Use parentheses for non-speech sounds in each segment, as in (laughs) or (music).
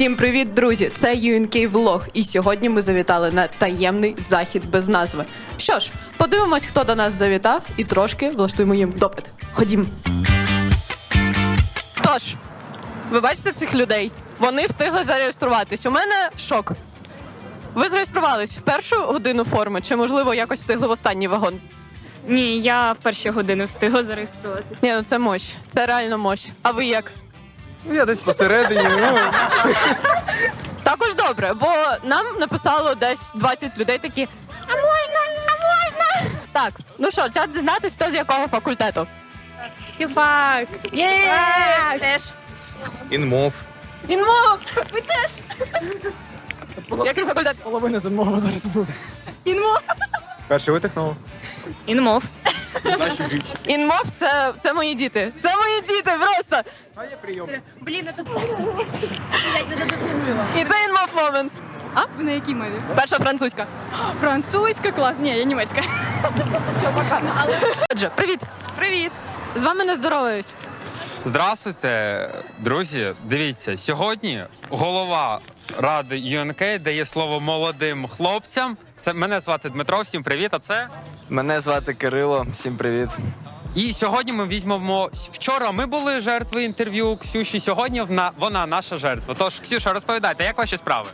Всім привіт, друзі! Це UNK Влог, і сьогодні ми завітали на таємний захід без назви. Що ж, подивимось, хто до нас завітав, і трошки влаштуємо їм допит. Ходім. Тож, ви бачите цих людей? Вони встигли зареєструватись. У мене шок. Ви зареєструвались в першу годину форми, чи можливо якось встигли в останній вагон? Ні, я в перші години встигла зареєструватися. Ні, ну це мощ. Це реально мощ. А ви як? Ну, Я десь посередині. Ну, Також добре, бо нам написало десь 20 людей такі. А можна? А можна? Так, ну що, час дізнатись, хто з якого факультету. Фак! Є! Теж. інмов. Інмов! Ви теж! Який факультет? Половина з зараз буде. Інмов. Перший витихнув. Інмов. Наші жить. Інмов це, це мої діти. Це мої діти просто. А є прийом. Блін, а тут І це інмов моментс. А? ви на якій мові? Перша французька. Французька клас. Ні, я німецька. Отже, привіт. Привіт. З вами не здороваюсь. Здравствуйте, друзі. Дивіться, сьогодні голова ради UNK дає слово молодим хлопцям. Це мене звати Дмитро. Всім привіт. А це Мене звати Кирило, всім привіт. і сьогодні ми візьмемо. Вчора ми були жертвою інтерв'ю Ксюші. Сьогодні вона, вона наша жертва. Тож, Ксюша, розповідайте, як ваші справи?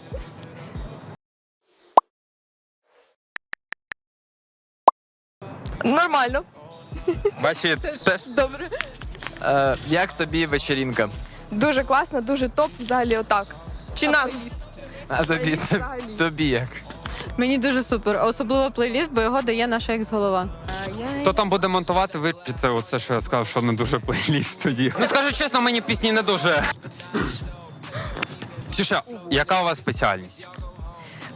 Нормально. Ваші теж Добре. Е, як тобі вечерінка? Дуже класно, дуже топ взагалі отак. Чи нас? А тобі, тобі як? Мені дуже супер. Особливо плейліст, бо його дає наша екс-голова. хто там буде монтувати, вирішите оце, що я сказав, що не дуже плейліст тоді. Ну скажу чесно, мені пісні не дуже. Ксюша, яка у вас спеціальність?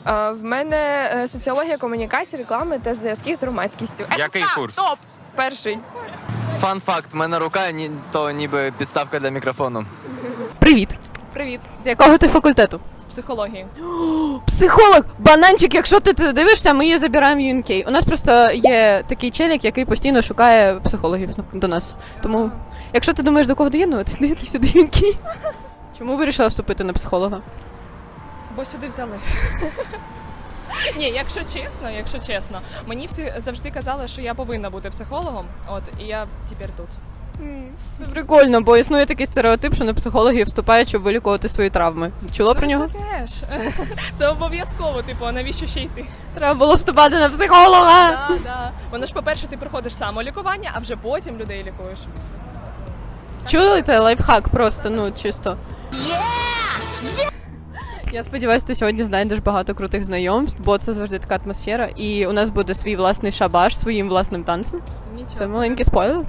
Е, в мене е, соціологія комунікації, реклами та зв'язки з громадськістю. Який ССК, курс? Топ! Перший. Фан факт, в мене рука ні, то ніби підставка для мікрофону. Привіт. Привіт. З якого ти факультету? З психології. (gasps) Психолог! Бананчик, якщо ти це дивишся, ми її забираємо в UNK. У нас просто є такий челік, який постійно шукає психологів до нас. Тому, якщо ти думаєш, до кого доєднуватись, доєднуйся до UNK. (laughs) Чому вирішила вступити на психолога? Бо сюди взяли. (laughs) Ні, якщо чесно, якщо чесно, мені всі завжди казали, що я повинна бути психологом. От і я тепер тут. Це прикольно, бо існує такий стереотип, що на психологів вступають, щоб вилікувати свої травми. Чула про нього? Це теж. (laughs) Це обов'язково, типу, а навіщо ще йти? Треба було вступати на психолога. Да, да. Воно ж, по-перше, ти проходиш самолікування, а вже потім людей лікуєш. Чуєте лайфхак просто, ну чисто. Я сподіваюся, ти сьогодні знайдеш багато крутих знайомств, бо це завжди така атмосфера. І у нас буде свій власний шабаш своїм власним танцем. Нічого. Це маленький спойлер.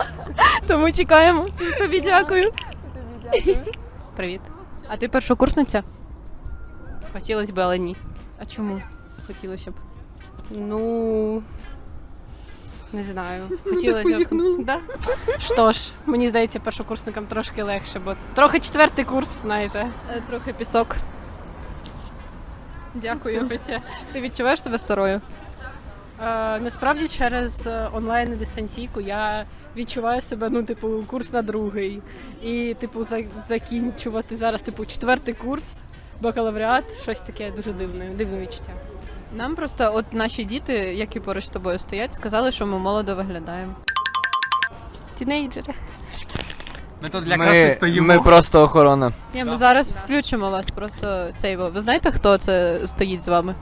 (laughs) Тому чекаємо. Тобі дякую. Привіт. А ти першокурсниця? Хотілося б, але ні. А чому? Хотілося б. Ну не знаю. Хотілося б. Да? Що ж, мені здається, першокурсникам трошки легше, бо трохи четвертий курс, знаєте. Е, Трохи пісок. Дякую. Ти відчуваєш себе старою? Е, насправді через е, онлайн і дистанційку я відчуваю себе, ну, типу, курс на другий. І, типу, за- закінчувати зараз, типу, четвертий курс, бакалавріат, щось таке дуже дивне, дивне відчуття. Нам просто от наші діти, які поруч з тобою стоять, сказали, що ми молодо виглядаємо. Тінейджери. Ми тут для Ми, ми просто охорона. Ні, ми зараз включимо вас просто цей. Ви знаєте, хто це стоїть з вами?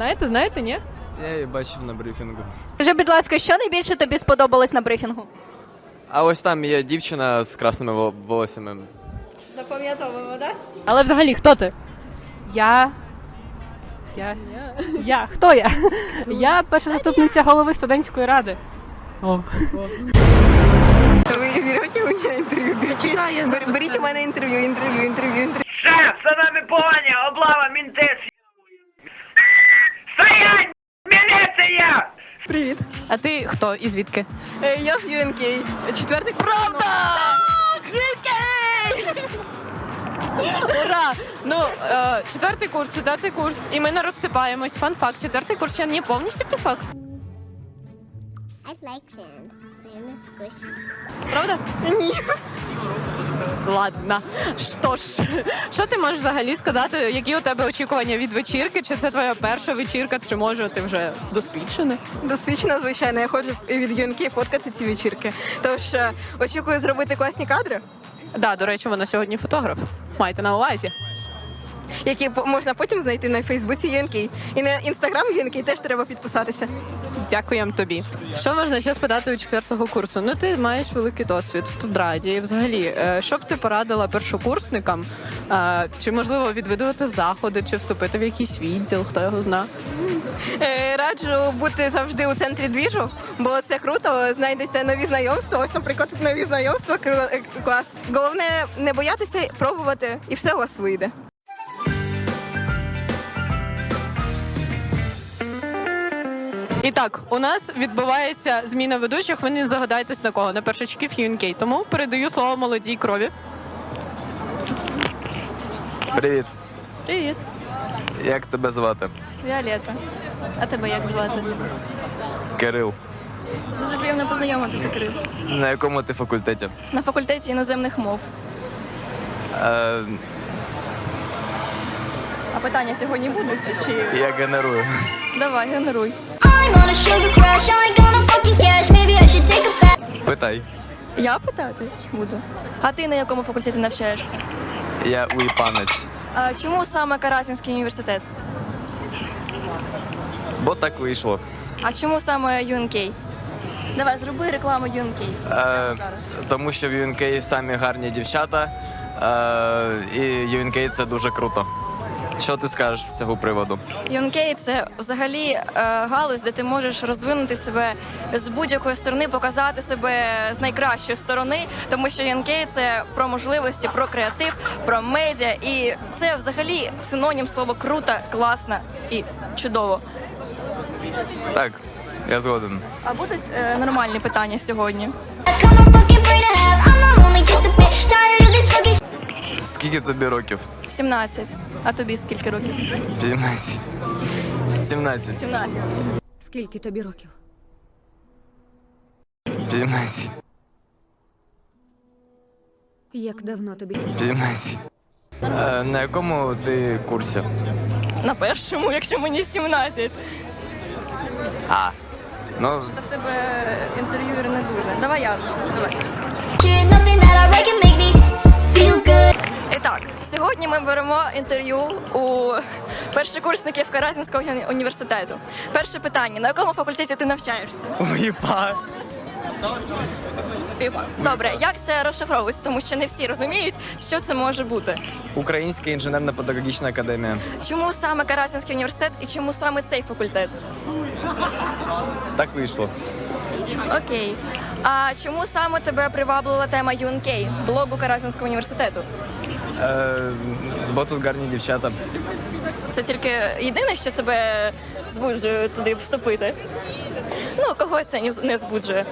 Знаєте, знаєте, ні? Я її бачив на брифінгу. Скажи, будь ласка, що найбільше тобі сподобалось на брифінгу? А ось там є дівчина з красними вол- волоссями. Запам'ятовуємо, так? Але взагалі, хто ти? Я. Я. Я. Хто я? Я перша заступниця голови студентської ради. Ви берете у мене інтерв'ю? Беріть, беріть у мене інтерв'ю, інтерв'ю, інтерв'ю, інтерв'ю. Шеф, за нами погоня, облава, мінти. Стоять! Міліція! Привіт. А ти хто і звідки? Е, Я з UNK. Четвертий Правда! UNK! Ура! Ну, е, четвертий курс, четвертий курс, і ми не розсипаємось. Фан факт, четвертий курс ще не повністю пісок. I like sand. Sand is squishy. Правда? Ні. Ладно. Що ж, що ти можеш взагалі сказати, які у тебе очікування від вечірки? Чи це твоя перша вечірка, чи може ти вже досвідчена? Досвідчена, звичайно, я ходжу від юнки фоткати ці вечірки. Тож е, очікую зробити класні кадри, Да, до речі, вона сьогодні фотограф. Майте на увазі. Які можна потім знайти на Фейсбуці юнки. І на інстаграм юнки теж треба підписатися. Дякуємо тобі. Що можна ще спитати у четвертого курсу? Ну, ти маєш великий досвід в студраді. І взагалі, е, що б ти порадила першокурсникам? Е, Чи можливо відвідувати заходи, чи вступити в якийсь відділ, хто його зна? Е, Раджу бути завжди у центрі двіжу, бо це круто. Знайдете нові знайомства. Ось, наприклад, нові знайомства. Клас. Головне не боятися, пробувати, і все у вас вийде. І так, у нас відбувається зміна ведучих. Ви не загадайтесь на кого, на першачків UNK. Тому передаю слово молодій крові. Привіт. Привіт, Як тебе звати? Віолетта. А тебе як звати? Кирил. Дуже приємно познайомитися, Кирил. На якому ти факультеті? На факультеті іноземних мов. Е, А питання сьогодні будуть чи я генерую. давай, генеруй. Питай. Я питати буду. А ти на якому факультеті навчаєшся? Я уїпанець. А чому саме Карасінський університет? Бо так вийшло. А чому саме UNK? Давай, зроби рекламу UNK. Е, тому що в UNK самі гарні дівчата, е, і UNK це дуже круто. Що ти скажеш з цього приводу? UNK – це взагалі е, галузь, де ти можеш розвинути себе з будь-якої сторони, показати себе з найкращої сторони, тому що UNK – це про можливості, про креатив, про медіа, і це взагалі синонім слова круто, класно і чудово. Так, я згоден. А будуть е, нормальні питання сьогодні? Come on, fucking free to have. I'm not only just a bit tired of this fucking Скільки тобі років? 17. А тобі скільки років? 17. 17. 17. Скільки тобі років? 17. Як давно тобі? 17. Е, на якому ти курсі? На першому, якщо мені 17. А. Ну, Та в тебе інтерв'юер не дуже. Давай я. Давай. shit. Nothing that I write me сьогодні ми беремо інтерв'ю у першокурсників Каразінського університету. Перше питання: на якому факультеті ти навчаєшся? уїпа. Піпа. Добре, як це розшифровується, тому що не всі розуміють, що це може бути. Українська інженерно-педагогічна академія. Чому саме Каразінський університет і чому саме цей факультет? Так вийшло. Окей. А чому саме тебе приваблила тема UNK, блогу Каразінського університету? Е, бо тут гарні дівчата. Це тільки єдине, що тебе збуджує туди вступити. Ну, кого це не- збуджує.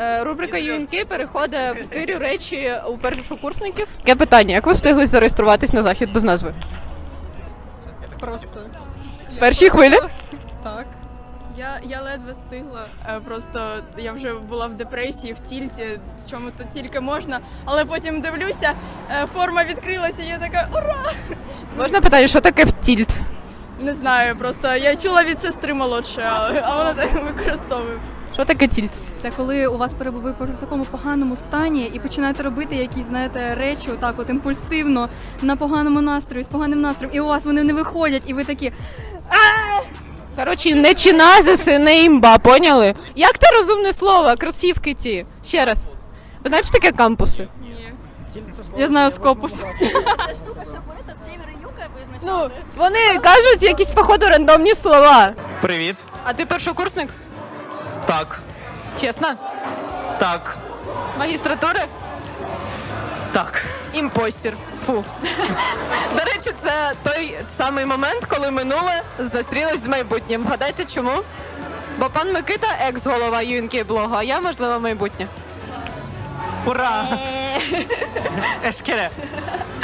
Е, Рубрика UNK переходить в тирю речі у першокурсників. Яке питання? Як ви встигли зареєструватись на захід без назви? Просто В першій хвилі? так. Я, я ледве встигла. Е, Просто я вже була в депресії, в тільті, в чому то тільки можна. Але потім дивлюся, е, форма відкрилася, і я така ура! Можна питати, що таке втільт? Не знаю, просто я чула від сестри молодшої, а, а вона так (laughs) використовує. Що таке тільт? Це коли у вас перебуває в такому поганому стані і починаєте робити якісь, знаєте, речі, отак от імпульсивно, на поганому настрої, з поганим настроєм, і у вас вони не виходять, і ви такі. Коротше, не чиназиси, не імба, поняли? Як те розумне слово? Кросівки ті. Ще раз. Ви знаєте, що таке кампуси? Я знаю скопус. Це штука, що поета север і юга Ну, вони кажуть якісь, походу, рандомні слова. Привіт. А ти першокурсник? Так. Чесно? Так. Магістратури? Так. Імпостір. Фу. До речі, це той самий момент, коли минуле зустрілось з майбутнім. Вгадайте чому? Бо пан Микита екс-голова UNK блогу, а я, можливо, майбутнє. Ура! Ешкере.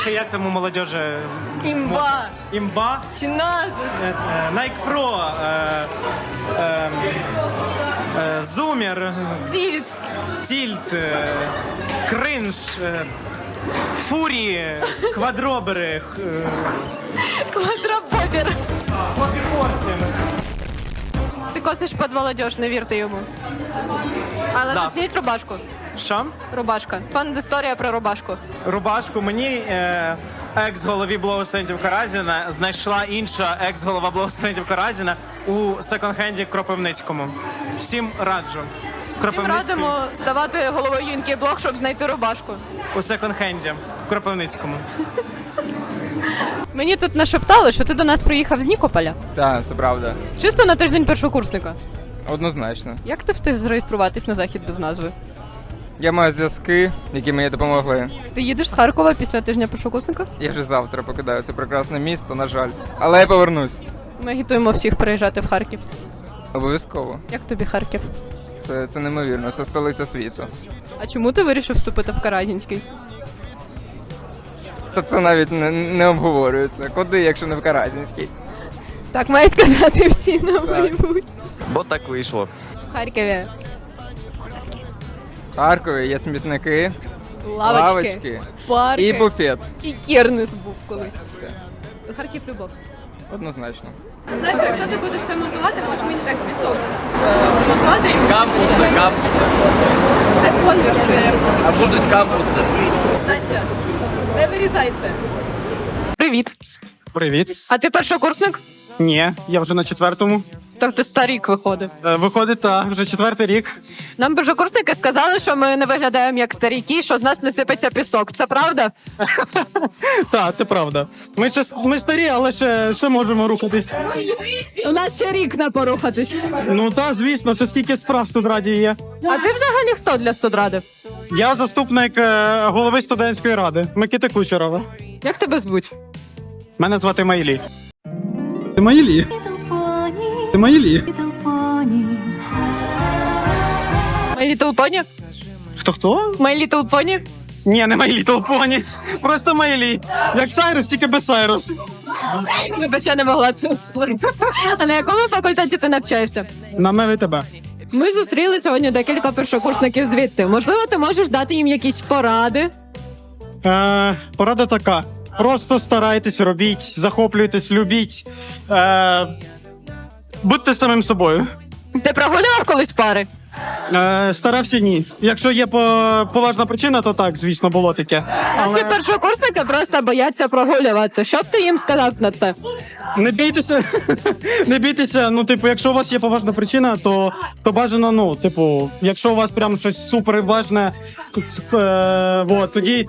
Чи як там у молодежі? Імба! Імба. Чи назис? Е, е, Nike Pro. е, е, зумер, тільт, е, кринж, е, фурі, квадробери, х- е, Квадробобер. хлопі-хорсінг. Ти косиш під молодіж, не вірте йому. Але Да. зацініть рубашку. Що? Рубашка. Фан історія про рубашку. Рубашку мені е, екс-голові благостудентів Каразіна знайшла інша екс-голова благостудентів Каразіна у секонд-хенді Кропивницькому. Всім раджу. Всім Кропивницький радимо ставати головою юнки блог, щоб знайти рубашку. у секонд-хенді Кропивницькому. Мені тут нашептали, що ти до нас приїхав з Нікополя. Так, це правда. Чисто на тиждень першокурсника. Однозначно. Як ти встиг зареєструватись на захід без назви? Я маю зв'язки, які мені допомогли. Ти їдеш з Харкова після тижня першокурсника? Я вже завтра покидаю це прекрасне місто, на жаль. Але я повернусь. Ми агітуємо всіх приїжджати в Харків. Обов'язково. Як тобі Харків? Це, це неймовірно, це столиця світу. А чому ти вирішив вступити в Каразінський? Та це навіть не, не обговорюється. Куди, якщо не в Каразінській? Так мають сказати всі на майбутнє. Бо так вийшло. В Харкові. В Харкові є смітники, Лавочки, лавочки парки і буфет. і Кернес був колись. Харків любов. Однозначно. Знаєте, якщо ти будеш це монтувати, можеш мені так пісок е, монтувати. Кампуси, кампуси. Це конверси. А будуть кампуси. Настя, не вирізай це. Привіт. Привіт. А ти першокурсник? Ні, я вже на четвертому. Так ти старік виходив. Е, Виходить, та вже четвертий рік. Нам першокурсники сказали, що ми не виглядаємо як старіки, що з нас не сипеться пісок. Це правда? (laughs) Так, це правда. Ми ще ми старі, але ще, ще можемо рухатись. У нас ще рік на порухатись. Ну та звісно, що скільки справ в студраді є. А ти взагалі хто для студради? Я заступник е, голови студентської ради Микити Кучерова. Як тебе звуть? Мене звати Майлі. Ти Майлі? Ти Майлі? My Little Pony? Хто хто? My Little Pony? Ні, не Майлі Толпоні. Просто Майлі. Як Сайрус, тільки без Сайрус. Вибач, я не могла це. А на якому факультеті ти навчаєшся? На меви тебе. Ми зустріли сьогодні декілька першокурсників звідти. Можливо, ти можеш дати їм якісь поради. Е, порада така. Просто старайтесь, робіть, захоплюйтесь, любіть. Е, будьте самим собою. Ти прогулював колись пари? Е, старався ні. Якщо є по- поважна причина, то так, звісно, було таке. Наші першокурсники просто бояться прогулювати. Що б ти їм сказав на це? Не бійтеся, (laughs) не бійтеся. Ну, типу, якщо у вас є поважна причина, то, то бажано, ну, типу, якщо у вас прям щось супер важне, е, вот, тоді,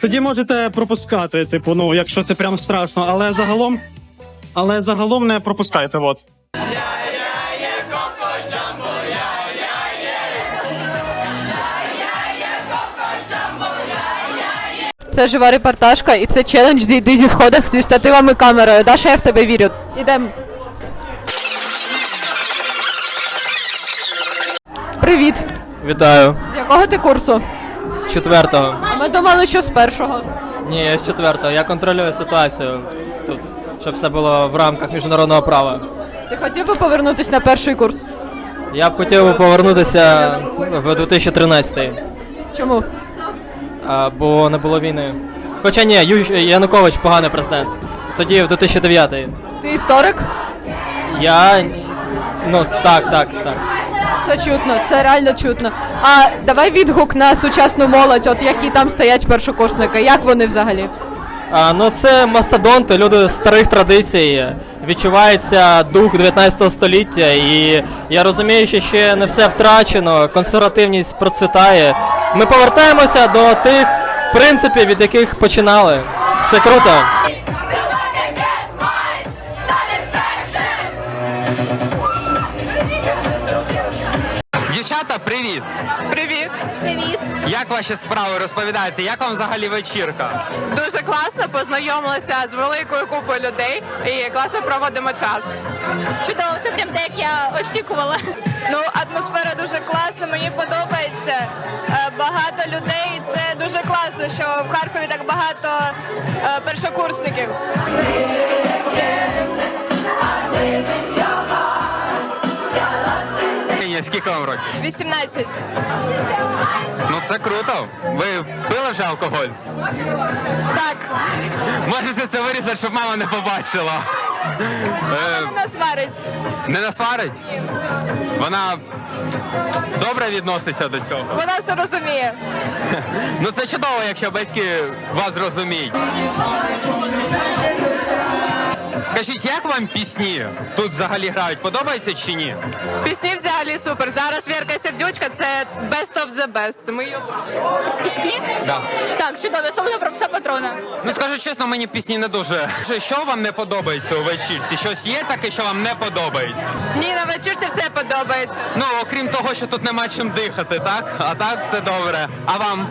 тоді можете пропускати. Типу, ну, якщо це прям страшно, але загалом, але загалом не пропускайте. От. Це жива репортажка, і це челендж зійди зі сходах зі штативами камерою. Даша, я в тебе вірю. Ідем. Привіт. Вітаю. З якого ти курсу? З четвертого. А ми думали, що з першого. Ні, я з четвертого. Я контролюю ситуацію тут, щоб все було в рамках міжнародного права. Ти хотів би повернутися на перший курс? Я б хотів би повернутися в 2013, Чому? а, бо не було війни. Хоча ні, Ю- Янукович поганий президент. Тоді в 2009. Ти історик? Я. Ну так, так, так. Це чутно, це реально чутно. А давай відгук на сучасну молодь, от які там стоять першокурсники. Як вони взагалі? Ну це мастодонти, люди старих традицій. Відчувається дух 19 століття, і я розумію, що ще не все втрачено, консервативність процвітає. Ми повертаємося до тих принципів, від яких починали. Це круто. Дівчата, привіт! Привіт! Привіт! Як ваші справи розповідаєте? Як вам взагалі вечірка? Дуже класно познайомилася з великою купою людей і класно проводимо час. Чудово, все прям так, як я очікувала. Ну, атмосфера дуже класна, мені подобається. Е, Багато людей. Це дуже класно, що в Харкові так багато е, першокурсників. Україні скільки вам років? 18. Ну це круто. Ви пили вже алкоголь? Так, Можете це вирізати, щоб мама не побачила. Вона сварить. не насварить? Вона добре відноситься до цього. Вона все розуміє. Ну це чудово, якщо батьки вас розуміють. Скажіть, як вам пісні тут взагалі грають? Подобається чи ні? Пісні взагалі супер. Зараз Вірка Сердючка це best of the best. Ми її Пісні? Да. Так, чудово, особливо про пса патрона. Ну скажу чесно, мені пісні не дуже. Що- вам не подобається у вечірці? Щось є таке, що вам не подобається? Ні, на вечірці все подобається. Ну, окрім того, що тут нема чим дихати, так? А так все добре. А вам?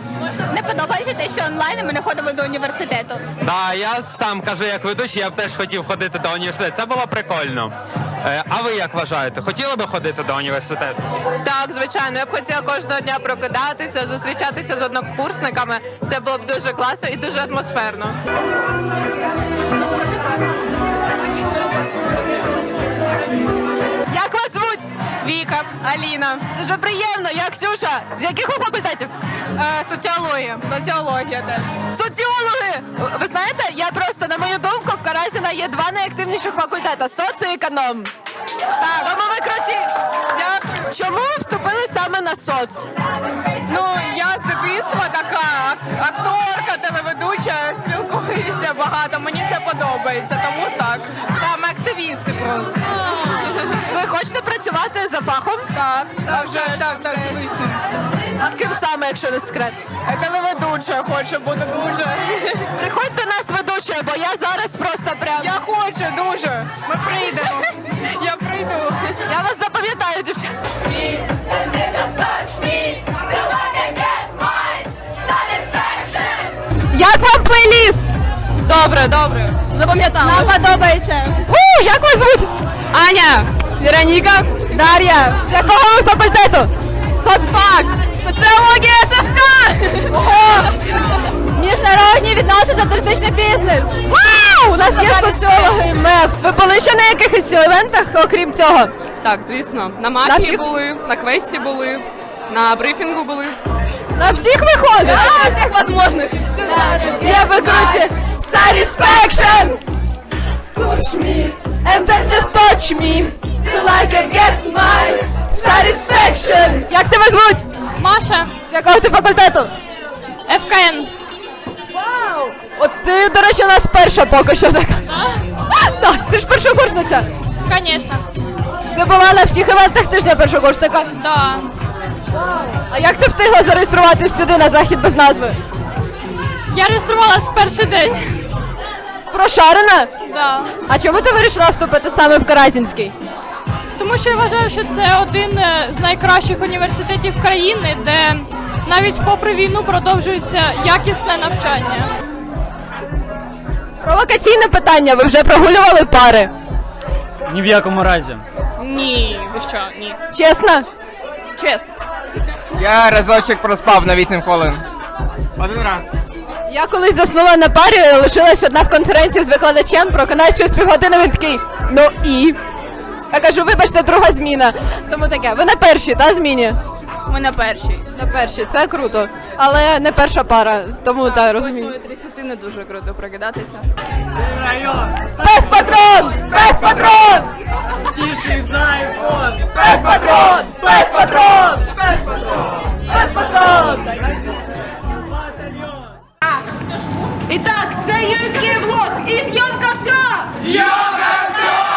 Не подобається те, що онлайн ми не ходимо до університету. Да, я сам кажу, як ведучий, я б теж хотів ходити до університету. Це було прикольно. Е, а ви як вважаєте? Хотіли би ходити до університету? Так, звичайно, я б хотіла кожного дня прокидатися, зустрічатися з однокурсниками. Це було б дуже класно і дуже атмосферно. Як вас звуть? Віка, Аліна. Дуже приємно. Я Ксюша. З яких ви факультетів? соціологія. Соціологія теж. Соціологи! Ви знаєте, я просто, на мою думку, є два найактивніших факультета соц і економ. Так. Тому ви круті. Дякую. Чому ви вступили саме на соц? Ну, я з дитинства така акторка, телеведуча, спілкуюся багато. Мені це подобається, тому так. Там активісти просто. Ви хочете працювати за фахом? Так, а вже так, так, звісно. А ким саме, якщо не секрет? Телеведуча хочу бути дуже. Приходьте нас ведучою, бо я прям. Я хочу дуже. Ми прийдемо. Я прийду. Я вас запам'ятаю, дівчата. Як вам плейліст? Добре, добре. Запам'ятала. Нам подобається. У, як вас звуть? Аня. Вероніка. Дар'я. З якого ви факультету? Соцфак. Соціологія ССК. Ого. Міжнародні відносини та туристичний бізнес. Вау! У нас є соціологи МЕФ. Ви були ще на якихось івентах, окрім цього? Так, звісно. На На мафії всіх? були, на квесті були, на брифінгу були. На всіх виходить? На всіх возможних. Я ви круті. Satisfaction! Push me and then just touch me till I can get my satisfaction. Як тебе звуть? Маша, З якого ти факультету? ФКН. От ти, до речі, у нас перша поки що така. Так, ти ж першокурсниця. Звісно. Ти була на всіх івентах тижня першокурсника. Да. А як ти встигла зареєструватись сюди на захід без назви? Я реєструвалась в перший день. Прошарена? Да. А чому ти вирішила вступити саме в Каразінський? Тому що я вважаю, що це один е, з найкращих університетів країни, де навіть попри війну продовжується якісне навчання. Провокаційне питання, ви вже прогулювали пари? Ні в якому разі. Ні, ви що, ні. Чесно? Чесно. Я разочок проспав на 8 хвилин. Один раз. Я колись заснула на парі, лишилась одна в конференції з викладачем, проконаюсь через півгодини, він такий, ну і? Я кажу, вибачте, друга зміна. Тому таке, ви на першій, та зміні? ми на першій. На першій, це круто. Але не перша пара, тому так розумію. 30 не дуже круто прокидатися. Пес патрон! Пес патрон! Тіший знайфон! Пес патрон! Пес патрон! Пес патрон! Пес патрон! І так, це юнкий влог і зйомка все! Зйомка все!